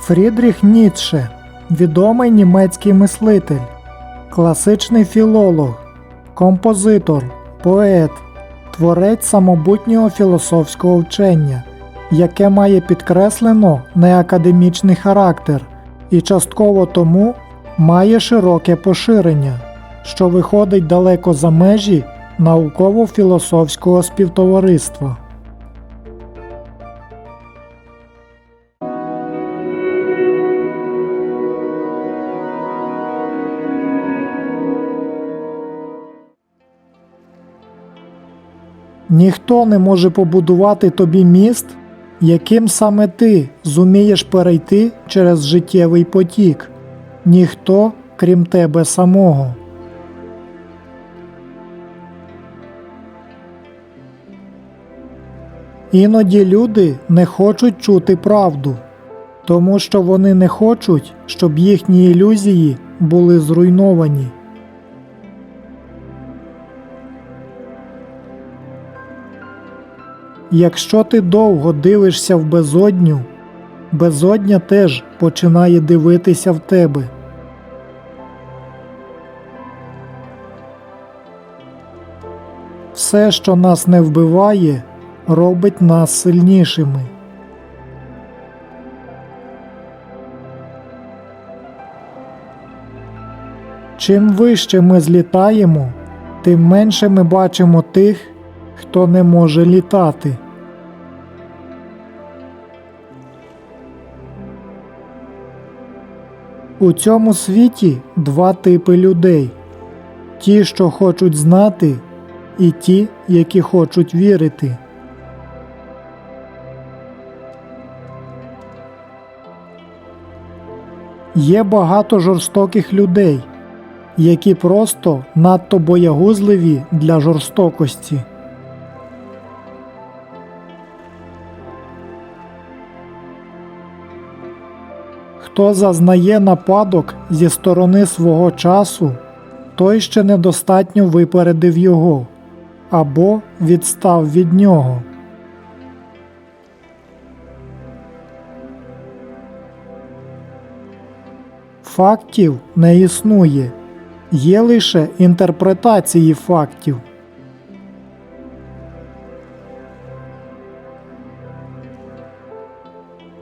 Фрідріх Ніцше відомий німецький мислитель, класичний філолог, композитор, поет, творець самобутнього філософського вчення, яке має підкреслено неакадемічний характер і частково тому має широке поширення, що виходить далеко за межі науково-філософського співтовариства. Ніхто не може побудувати тобі міст, яким саме ти зумієш перейти через життєвий потік, ніхто, крім тебе самого. Іноді люди не хочуть чути правду, тому що вони не хочуть, щоб їхні ілюзії були зруйновані. Якщо ти довго дивишся в безодню, безодня теж починає дивитися в тебе. Все, що нас не вбиває, робить нас сильнішими. Чим вище ми злітаємо, тим менше ми бачимо тих, хто не може літати. У цьому світі два типи людей: ті, що хочуть знати, і ті, які хочуть вірити. Є багато жорстоких людей, які просто надто боягузливі для жорстокості. Хто зазнає нападок зі сторони свого часу, той ще недостатньо випередив його або відстав від нього. Фактів не існує, є лише інтерпретації фактів.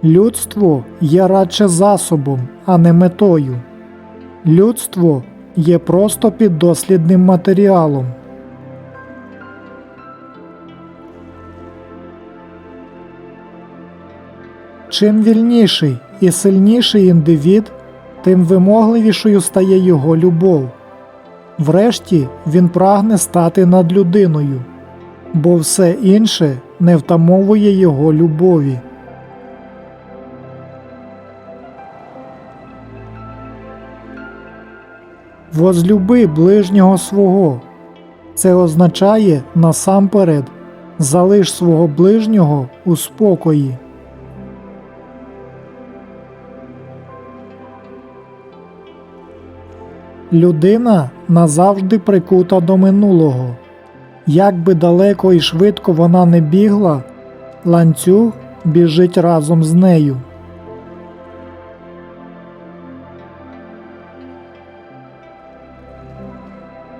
Людство є радше засобом, а не метою. Людство є просто піддослідним матеріалом. Чим вільніший і сильніший індивід, тим вимогливішою стає його любов. Врешті він прагне стати над людиною, бо все інше не втамовує його любові. Возлюби ближнього свого. Це означає насамперед залиш свого ближнього у спокої. Людина назавжди прикута до минулого. Як би далеко і швидко вона не бігла, ланцюг біжить разом з нею.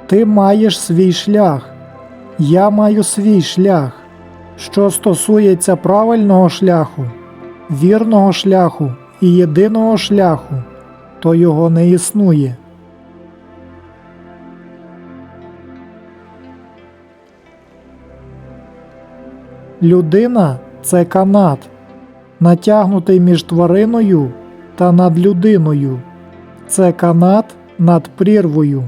Ти маєш свій шлях, я маю свій шлях. Що стосується правильного шляху, вірного шляху і єдиного шляху, то його не існує. Людина це канат, натягнутий між твариною та над людиною. Це канат над прірвою.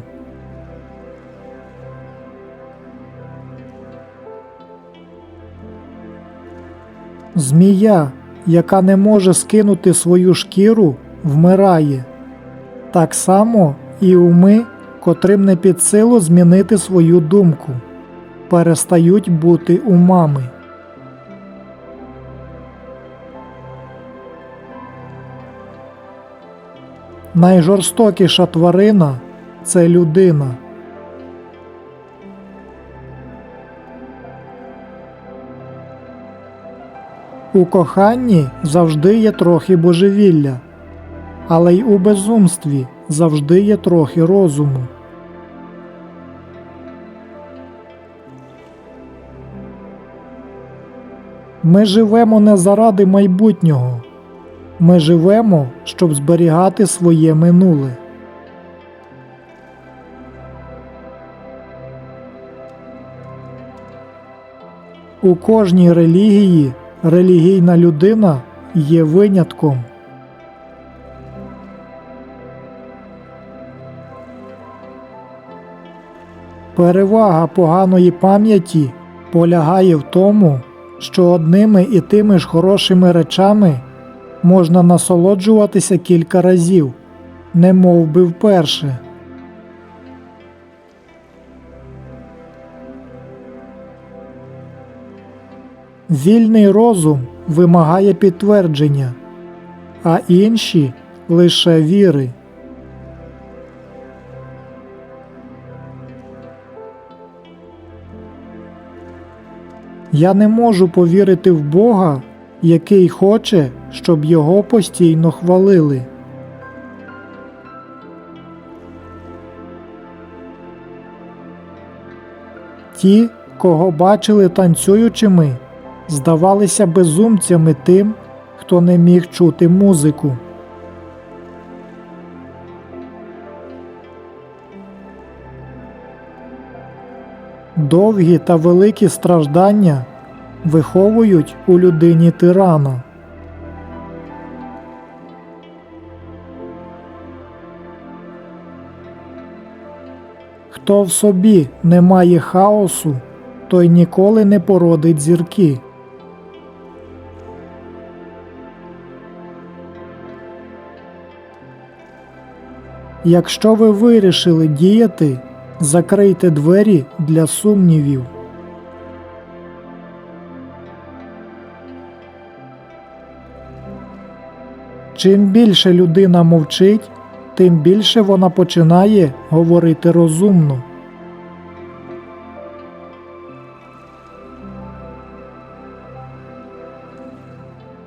Змія, яка не може скинути свою шкіру, вмирає. Так само і уми, котрим не під силу змінити свою думку, перестають бути умами. Найжорстокіша тварина це людина. У коханні завжди є трохи божевілля, але й у безумстві завжди є трохи розуму. Ми живемо не заради майбутнього. Ми живемо, щоб зберігати своє минуле. У кожній релігії релігійна людина є винятком. Перевага поганої пам'яті полягає в тому, що одними і тими ж хорошими речами можна насолоджуватися кілька разів, не мов би вперше. Вільний розум вимагає підтвердження, а інші лише віри. Я не можу повірити в Бога, який хоче, щоб його постійно хвалили. Ті, кого бачили танцюючими, здавалися безумцями тим, хто не міг чути музику. Довгі та великі страждання виховують у людині тирана. Хто в собі не має хаосу, той ніколи не породить зірки. Якщо ви вирішили діяти, закрийте двері для сумнівів. Чим більше людина мовчить, тим більше вона починає говорити розумно.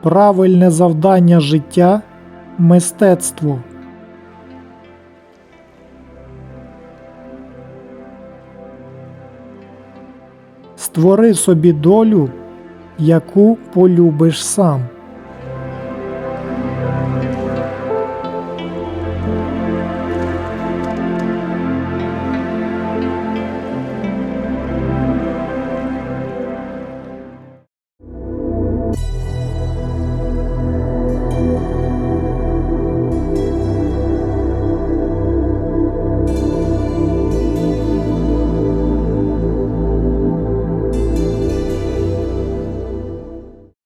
Правильне завдання життя мистецтво. Створи собі долю, яку полюбиш сам.